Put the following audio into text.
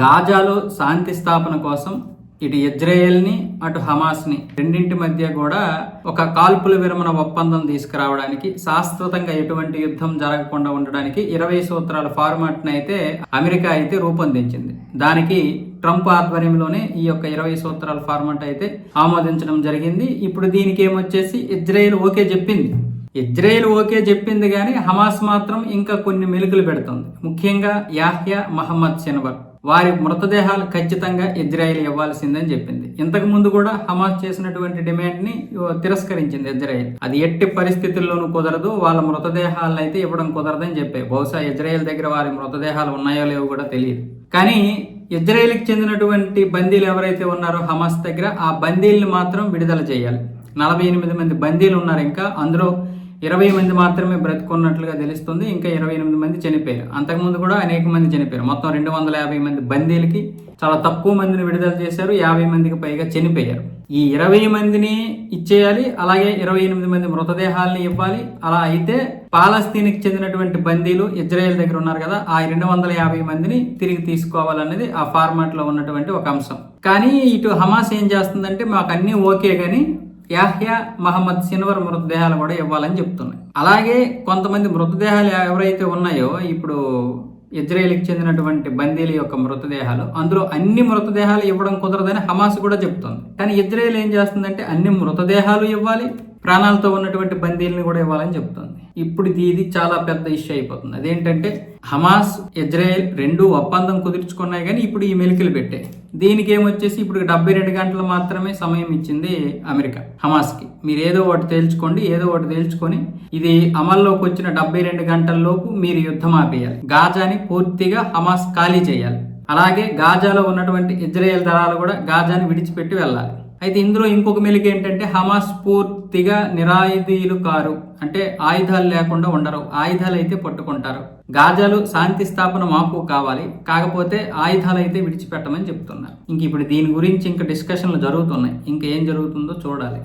గాజాలో శాంతి స్థాపన కోసం ఇటు ఇజ్రాయెల్ని అటు హమాస్ని రెండింటి మధ్య కూడా ఒక కాల్పుల విరమణ ఒప్పందం తీసుకురావడానికి శాశ్వతంగా ఎటువంటి యుద్ధం జరగకుండా ఉండడానికి ఇరవై సూత్రాల ఫార్మాట్ని అయితే అమెరికా అయితే రూపొందించింది. దానికి ట్రంప్ ఆధ్వర్యంలోనే ఈ యొక్క ఇరవై సూత్రాల ఫార్మాట్ అయితే ఆమోదించడం జరిగింది. ఇప్పుడు దీనికి ఏమొచ్చేసి ఇజ్రాయెల్ ఓకే చెప్పింది. ఇజ్రాయెల్ ఓకే చెప్పింది కానీ హమాస్ మాత్రం ఇంకా కొన్ని మెలుకులు పెడుతుంది. ముఖ్యంగా యాహ్యా మహమ్మద్ సిన్వర్. వారి మృతదేహాలు ఖచ్చితంగా ఇజ్రాయిల్ ఇవ్వాల్సిందని చెప్పింది. ఇంతకు ముందు కూడా హమాస్ చేసినటువంటి డిమాండ్ని తిరస్కరించింది ఇజ్రాయిల్. అది ఎట్టి పరిస్థితుల్లోనూ కుదరదు వాళ్ళ మృతదేహాలను అయితే ఇవ్వడం కుదరదని చెప్పాయి బహుశా ఇజ్రాయెల్ దగ్గర వారి మృతదేహాలు ఉన్నాయో లేవో కూడా తెలియదు. కానీ ఇజ్రాయెల్కి చెందినటువంటి బందీలు ఎవరైతే ఉన్నారో హమాస్ దగ్గర ఆ బందీల్ని మాత్రం విడుదల చేయాలి. నలభై ఎనిమిది మంది బందీలు ఉన్నారు ఇంకా. అందులో ఇరవై మంది మాత్రమే బ్రతుకున్నట్లుగా తెలుస్తుంది. ఇంకా ఇరవై ఎనిమిది మంది చనిపోయారు. అంతకుముందు కూడా అనేక మంది చనిపోయారు. మొత్తం రెండు వందల యాభై మంది బందీలకి చాలా తక్కువ మందిని విడుదల చేశారు. యాభై మందికి పైగా చనిపోయారు. ఈ ఇరవై మందిని ఇచ్చేయాలి అలాగే ఇరవై ఎనిమిది మంది మృతదేహాలని ఇవ్వాలి. అలా అయితే పాలస్తీన్కి చెందినటువంటి బందీలు ఇజ్రాయెల్ దగ్గర ఉన్నారు కదా ఆ రెండు వందల యాభై మందిని తిరిగి తీసుకోవాలన్నది ఆ ఫార్మాట్లో ఉన్నటువంటి ఒక అంశం. కానీ ఇటు హమాస్ ఏం చేస్తుందంటే మాకు అన్ని ఓకే కానీ యాహ్యా మహమ్మద్ సిన్వర్ మృతదేహాలు కూడా ఇవ్వాలని చెప్తున్నాయి. అలాగే కొంతమంది మృతదేహాలు ఎవరైతే ఉన్నాయో ఇప్పుడు ఇజ్రాయెల్కి చెందినటువంటి బందీల యొక్క మృతదేహాలు అందులో అన్ని మృతదేహాలు ఇవ్వడం కుదరదని హమాస్ కూడా చెప్తుంది. కానీ ఇజ్రాయెల్ ఏం చేస్తుందంటే అన్ని మృతదేహాలు ఇవ్వాలి ప్రాణాలతో ఉన్నటువంటి బందీలను కూడా ఇవ్వాలని చెప్తుంది. ఇప్పుడు ఇది ఇది చాలా పెద్ద ఇష్యూ అయిపోతుంది. అదేంటంటే హమాస్ ఇజ్రాయెల్ రెండు ఒప్పందం కుదుర్చుకున్నాయి కానీ ఇప్పుడు ఈ మెలికలు పెట్టాయి. దీనికి ఏమొచ్చేసి ఇప్పుడు డెబ్బై రెండు గంటలు మాత్రమే సమయం ఇచ్చింది అమెరికా హమాస్కి. మీరు ఏదో ఒకటి తేల్చుకోండి ఏదో ఒకటి తేల్చుకొని ఇది అమల్లోకి వచ్చిన డెబ్బై రెండు గంటల్లోపు మీరు యుద్ధం ఆపేయాలి. గాజాని పూర్తిగా హమాస్ ఖాళీ చేయాలి. అలాగే గాజాలో ఉన్నటువంటి ఇజ్రాయెల్ దళాలు కూడా గాజాని విడిచిపెట్టి వెళ్ళాలి. అయితే ఇందులో ఇంకొక మెలిక ఏంటంటే హమాస్ పూర్తిగా నిరాయుధీయులు కారు. అంటే ఆయుధాలు లేకుండా ఉండరు. ఆయుధాలు అయితే పట్టుకుంటారు. గాజాలు శాంతి స్థాపన మాకు కావాలి. కాకపోతే ఆయుధాలు అయితే విడిచిపెట్టమని చెప్తున్నారు. ఇంక ఇప్పుడు దీని గురించి ఇంకా డిస్కషన్లు జరుగుతున్నాయి. ఇంకా ఏం జరుగుతుందో చూడాలి.